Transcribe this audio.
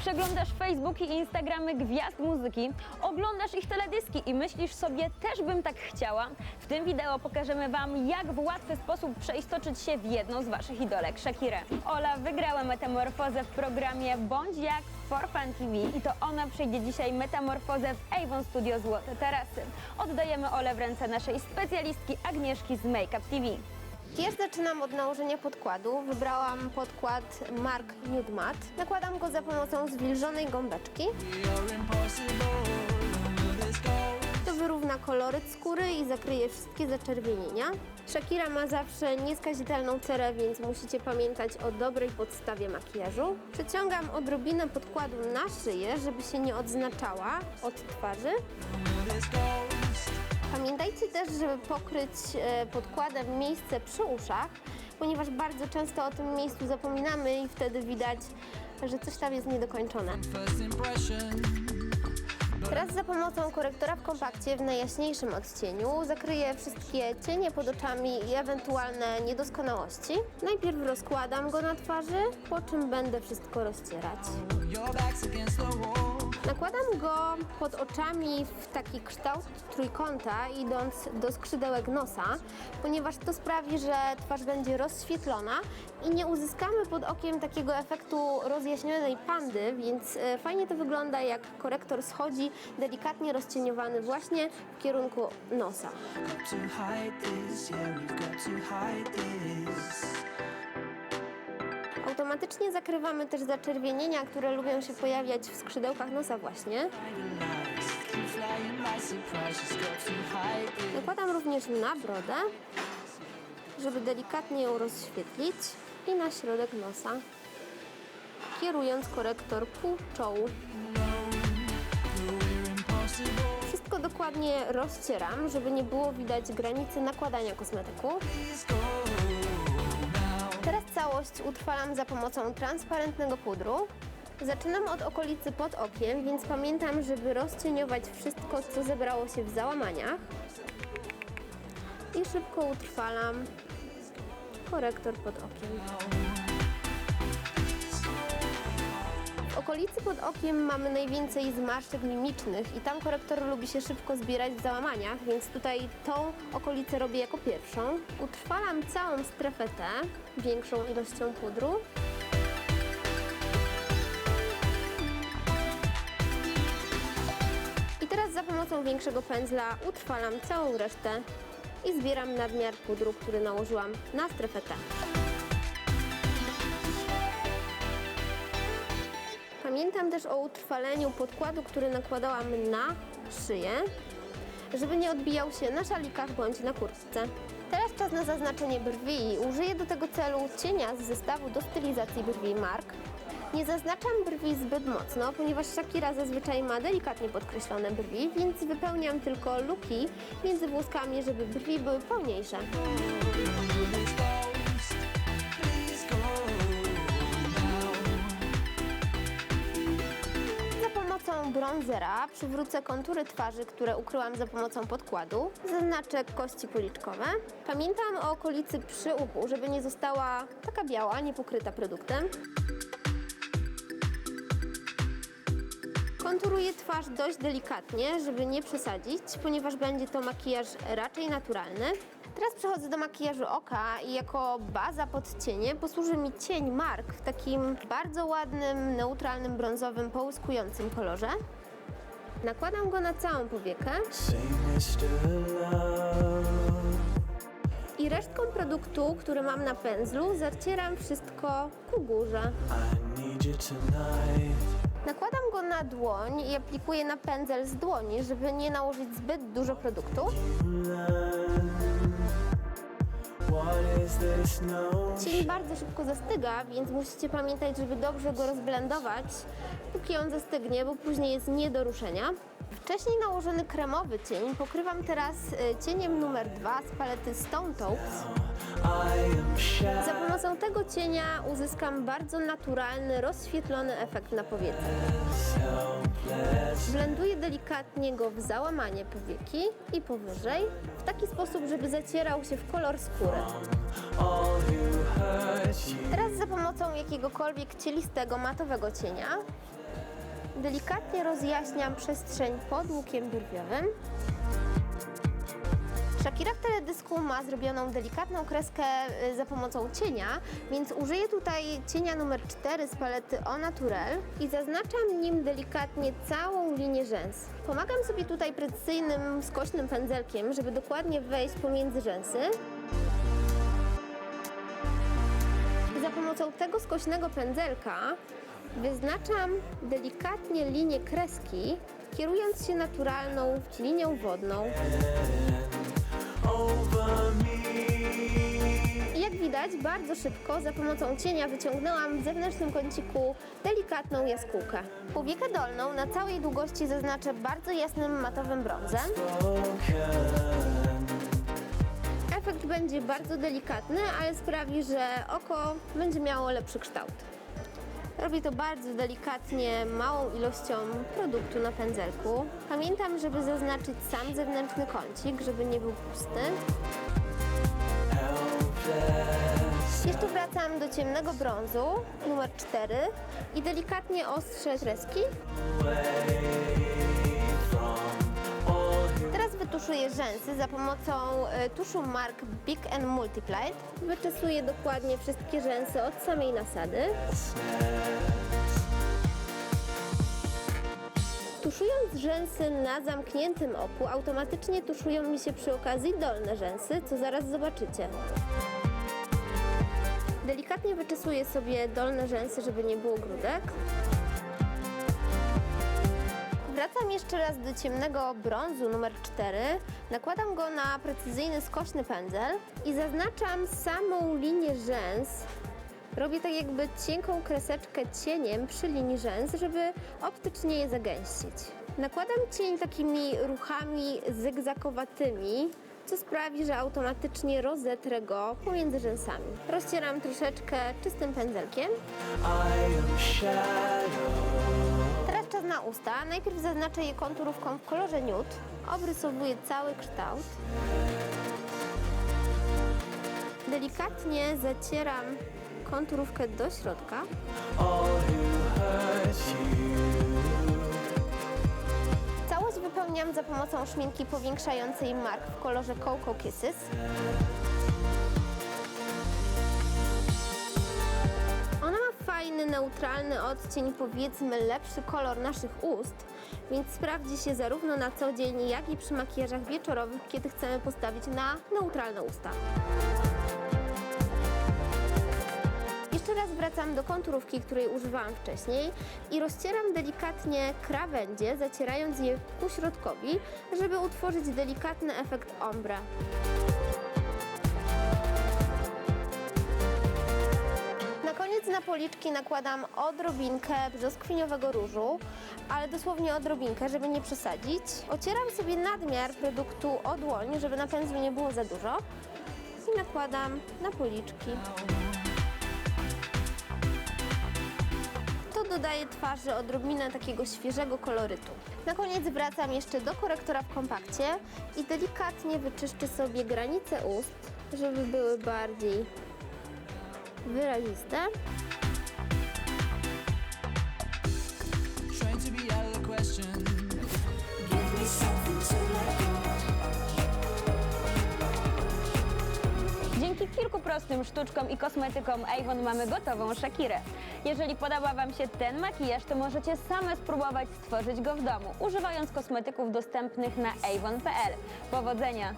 Przeglądasz Facebook i Instagramy gwiazd muzyki, oglądasz ich teledyski i myślisz sobie, też bym tak chciała? W tym wideo pokażemy Wam, jak w łatwy sposób przeistoczyć się w jedną z Waszych idolek, Shakirę. Ola wygrała metamorfozę w programie Bądź jak For Fun TV i to ona przejdzie dzisiaj metamorfozę w Avon Studio Złote Tarasy. Oddajemy Olę w ręce naszej specjalistki Agnieszki z Makeup TV. Ja zaczynam od nałożenia podkładu. Wybrałam podkład Mark Nude Matte. Nakładam go za pomocą zwilżonej gąbeczki. To wyrówna koloryt skóry i zakryje wszystkie zaczerwienienia. Shakira ma zawsze nieskazitelną cerę, więc musicie pamiętać o dobrej podstawie makijażu. Przeciągam odrobinę podkładu na szyję, żeby się nie odznaczała od twarzy. Pamiętajcie też, żeby pokryć e, podkładem miejsce przy uszach, ponieważ bardzo często o tym miejscu zapominamy i wtedy widać, że coś tam jest niedokończone. Teraz za pomocą korektora w kompakcie w najjaśniejszym odcieniu zakryję wszystkie cienie pod oczami i ewentualne niedoskonałości. Najpierw rozkładam go na twarzy, po czym będę wszystko rozcierać. Nakładam go pod oczami w taki kształt trójkąta, idąc do skrzydełek nosa, ponieważ to sprawi, że twarz będzie rozświetlona i nie uzyskamy pod okiem takiego efektu rozjaśnionej pandy, więc e, fajnie to wygląda, jak korektor schodzi delikatnie rozcieniowany właśnie w kierunku nosa. Automatycznie zakrywamy też zaczerwienienia, które lubią się pojawiać w skrzydełkach nosa właśnie. Nakładam również na brodę, żeby delikatnie ją rozświetlić i na środek nosa, kierując korektor ku czołu. Wszystko dokładnie rozcieram, żeby nie było widać granicy nakładania kosmetyku. Całość utrwalam za pomocą transparentnego pudru. Zaczynam od okolicy pod okiem, więc pamiętam, żeby rozcieniować wszystko, co zebrało się w załamaniach. I szybko utrwalam korektor pod okiem. Okolicy pod okiem mamy najwięcej zmarszczek mimicznych i tam korektor lubi się szybko zbierać w załamaniach, więc tutaj tą okolicę robię jako pierwszą. Utrwalam całą strefę T większą ilością pudru. I teraz za pomocą większego pędzla utrwalam całą resztę i zbieram nadmiar pudru, który nałożyłam na strefę T. Pamiętam też o utrwaleniu podkładu, który nakładałam na szyję, żeby nie odbijał się na szalikach bądź na kurtce. Teraz czas na zaznaczenie brwi. Użyję do tego celu cienia z zestawu do stylizacji brwi Mark. Nie zaznaczam brwi zbyt mocno, ponieważ Shakira zazwyczaj ma delikatnie podkreślone brwi, więc wypełniam tylko luki między włoskami, żeby brwi były pełniejsze. Bronzera przywrócę kontury twarzy, które ukryłam za pomocą podkładu. Zaznaczę kości policzkowe. Pamiętam o okolicy przyłuku, żeby nie została taka biała, niepokryta produktem. Konturuję twarz dość delikatnie, żeby nie przesadzić, ponieważ będzie to makijaż raczej naturalny. Teraz przechodzę do makijażu oka i jako baza pod cienie posłuży mi cień Mark w takim bardzo ładnym, neutralnym, brązowym, połyskującym kolorze. Nakładam go na całą powiekę i resztką produktu, który mam na pędzlu, zacieram wszystko ku górze. Nakładam go na dłoń i aplikuję na pędzel z dłoni, żeby nie nałożyć zbyt dużo produktu. Cień bardzo szybko zastyga, więc musicie pamiętać, żeby dobrze go rozblendować, póki on zastygnie, bo później jest nie do ruszenia. Wcześniej nałożony kremowy cień pokrywam teraz y, cieniem numer 2 z palety Stone shy. Za pomocą tego cienia uzyskam bardzo naturalny, rozświetlony efekt na powiece. Blenduję delikatnie go w załamanie powieki i powyżej, w taki sposób, żeby zacierał się w kolor skóry. Teraz za pomocą jakiegokolwiek cielistego, matowego cienia delikatnie rozjaśniam przestrzeń pod łukiem brwiowym. Shakira w teledysku ma zrobioną delikatną kreskę y, za pomocą cienia, więc użyję tutaj cienia numer 4 z palety Au Naturel i zaznaczam nim delikatnie całą linię rzęs. Pomagam sobie tutaj precyzyjnym, skośnym pędzelkiem, żeby dokładnie wejść pomiędzy rzęsy. I za pomocą tego skośnego pędzelka wyznaczam delikatnie linię kreski, kierując się naturalną linią wodną. jak widać, bardzo szybko za pomocą cienia wyciągnęłam w zewnętrznym kąciku delikatną jaskółkę. Powiekę dolną na całej długości zaznaczę bardzo jasnym matowym brązem. Efekt będzie bardzo delikatny, ale sprawi, że oko będzie miało lepszy kształt. Robię to bardzo delikatnie, małą ilością produktu na pędzelku. Pamiętam, żeby zaznaczyć sam zewnętrzny kącik, żeby nie był pusty. Jeszcze wracam do ciemnego brązu, numer 4 i delikatnie ostrzę kreski. Wytuszuję rzęsy za pomocą e, tuszu mark Big and Multiplied. Wyczesuję dokładnie wszystkie rzęsy od samej nasady. Tuszując rzęsy na zamkniętym oku, automatycznie tuszują mi się przy okazji dolne rzęsy, co zaraz zobaczycie. Delikatnie wyczesuję sobie dolne rzęsy, żeby nie było grudek. Wracam jeszcze raz do ciemnego brązu numer 4. Nakładam go na precyzyjny, skośny pędzel i zaznaczam samą linię rzęs. Robię tak jakby cienką kreseczkę cieniem przy linii rzęs, żeby optycznie je zagęścić. Nakładam cień takimi ruchami zygzakowatymi, co sprawi, że automatycznie rozetrę go pomiędzy rzęsami. Rozcieram troszeczkę czystym pędzelkiem. Na usta. Najpierw zaznaczę je konturówką w kolorze nude. Obrysowuję cały kształt. Delikatnie zacieram konturówkę do środka. Całość wypełniam za pomocą szminki powiększającej mark w kolorze Cocoa Kisses. Neutralny odcień, powiedzmy lepszy kolor naszych ust, więc sprawdzi się zarówno na co dzień, jak i przy makijażach wieczorowych, kiedy chcemy postawić na neutralne usta. Jeszcze raz wracam do konturówki, której używałam wcześniej i rozcieram delikatnie krawędzie, zacierając je ku środkowi, żeby utworzyć delikatny efekt ombre. Na policzki nakładam odrobinkę brzoskwiniowego różu, ale dosłownie odrobinkę, żeby nie przesadzić. Ocieram sobie nadmiar produktu o dłoń, żeby na pędzlu nie było za dużo i nakładam na policzki. To dodaje twarzy odrobinę takiego świeżego kolorytu. Na koniec wracam jeszcze do korektora w kompakcie i delikatnie wyczyszczę sobie granice ust, żeby były bardziej wyraziste. Dzięki kilku prostym sztuczkom i kosmetykom Avon mamy gotową Shakirę. Jeżeli podoba Wam się ten makijaż, to możecie same spróbować stworzyć go w domu, używając kosmetyków dostępnych na avon.pl. Powodzenia!